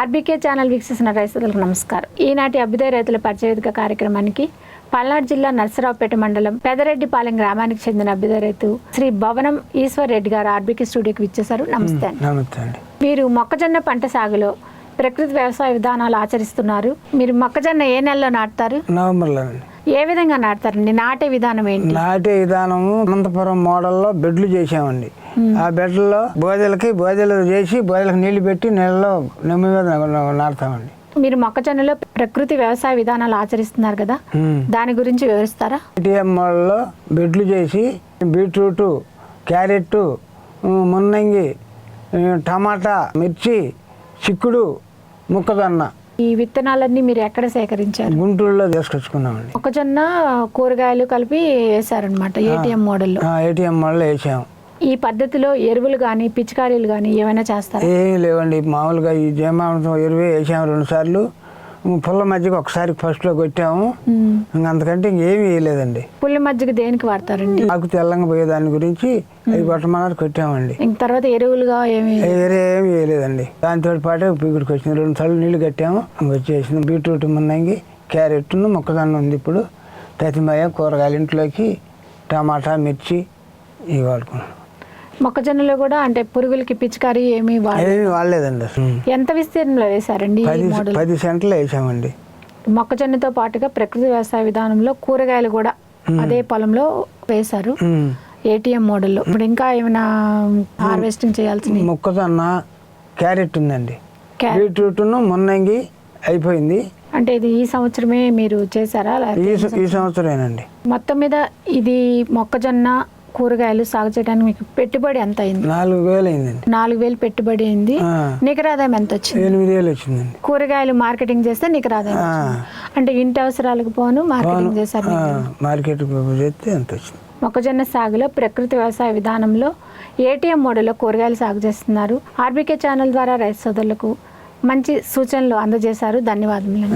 RBK channel వీక్షిస్తున్న రైతులకు నమస్కారం. ఈనాటి అభ్యుదయ రైతుల పరిచయవేదిక కార్యక్రమానికి పల్నాడు జిల్లా నర్సరావుపేట మండలం పెదరెడ్డిపాలెం గ్రామానికి చెందిన అభ్యుదయ రైతు శ్రీ భవనం ఈశ్వర్ రెడ్డి గారు ఆర్బీకే స్టూడియోకి విచ్చేశారు. నమస్తే అండి. మీరు మొక్కజొన్న పంట సాగులో ప్రకృతి వ్యవసాయ విధానాలు ఆచరిస్తున్నారు. మీరు మొక్కజొన్న ఏ నెలలో నాటుతారు? నవంబర్లో ఏ విధంగా నాటుతారండి? నాటే విధానం ఏంటి? నాటే విధానము అనంతపురం మోడల్లో బెడ్లు చేసామండి ఆ బెడ్లలో బోదెలకి బోదెలు చేసి బోదెలకు నీళ్ళు పెట్టి నెలలో నెమ్మ మీద నాటుతామండి. మీరు మొక్కజొన్నలో ప్రకృతి వ్యవసాయ విధానాలు ఆచరిస్తున్నారు కదా. దాని గురించి వివరిస్తారా? ఏటీఎం మోడల్లో బెడ్లు చేసి బీట్రూటు క్యారెట్ మున్నంగి టమాటా మిర్చి చిక్కుడు మొక్కజొన్న ఈ విత్తనాలన్నీ మీరు ఎక్కడ సేకరించారు? గుంటూరులో తీసుకొచ్చుకున్నామండి. మొక్కజొన్న కూరగాయలు కలిపి వేశారనమాట ఏటీఎం మోడల్లో. ఏటీఎం మోడల్లో వేసాము. ఈ పద్ధతిలో ఎరువులు కానీ పిచికారీలు కానీ ఏమైనా చేస్తారా? ఏమీ లేవండి. మామూలుగా ఈ జీవామృతం ఎరువే వేసాము రెండు సార్లు. పుల్ల మధ్యకి ఒకసారి ఫస్ట్లో కొట్టాము. ఉమ్. ఇంక అంతకంటే ఇంకేమీ వేయలేదండి. పుల్ల మజ్జిగ దేనికి వాడతారండి? ఆకు తెల్లంగా పోయే దాని గురించి అవి కొట్టమన్నారు కొట్టామండి. ఇంక తర్వాత ఎరువులుగా ఏమి వేరే ఏమి వేయలేదండి. దాంతో పాటే పీకుడికి వచ్చింది రెండు సార్లు నీళ్ళు కట్టాము. వచ్చేసింది బీట్రూట్ మున్నంగి క్యారెట్ మొక్కజొన్న ఉంది ఇప్పుడు. తతిమయ కూరగాయలు ఇంట్లోకి టమాటా మిర్చి ఇవి వాడుకున్నాం. మొక్కజొన్నలో కూడా అంటే పురుగులకి పిచికారీ ఏమి ఏమీ వాడలేదండి ఎంత విస్తీర్ణంలో వేశారండి ఈ పది సెంట్లు వేసామండి. మొక్కజొన్నతో పాటుగా ప్రకృతి వ్యవసాయ విధానంలో కూరగాయలు కూడా అదే పొలంలో వేశారు. ఏటీఎం మోడల్లో ఇప్పుడు ఇంకా ఏమైనా హార్వెస్టింగ్ చేయాల్సిన మొక్కజొన్న క్యారెట్ ఉందండి. క్యారెట్. బీట్రూట్ను మున్నంగి అయిపోయింది. అంటే ఇది ఈ సంవత్సరమే మీరు చేశారా? ఈ సంవత్సరమేనండి. మొత్తం మీద ఇది మొక్కజొన్న కూరగాయలు సాగు చేయడానికి మీకు పెట్టుబడి ఎంత అయింది? నాలుగు వేలు అయిందండి. నాలుగు వేలు పెట్టుబడి అయింది. నికర ఆదాయం ఎంత వచ్చింది? ఎనిమిది వేలు వచ్చిందండి. కూరగాయలు మార్కెటింగ్ చేస్తే నికర ఆదాయం అంటే ఇంటి అవసరాలకు పోను మార్కెటింగ్ చేశారు. మార్కెట్ చేస్తే ఎంత వచ్చింది? మొక్కజొన్న సాగులో ప్రకృతి వ్యవసాయ విధానంలో ఏటీఎం మోడల్లో కూరగాయలు సాగు చేస్తున్నారు. ఆర్బీకే ఛానల్ ద్వారా రైతు సోదరులకు మంచి సూచనలు అందజేశారు. ధన్యవాదములు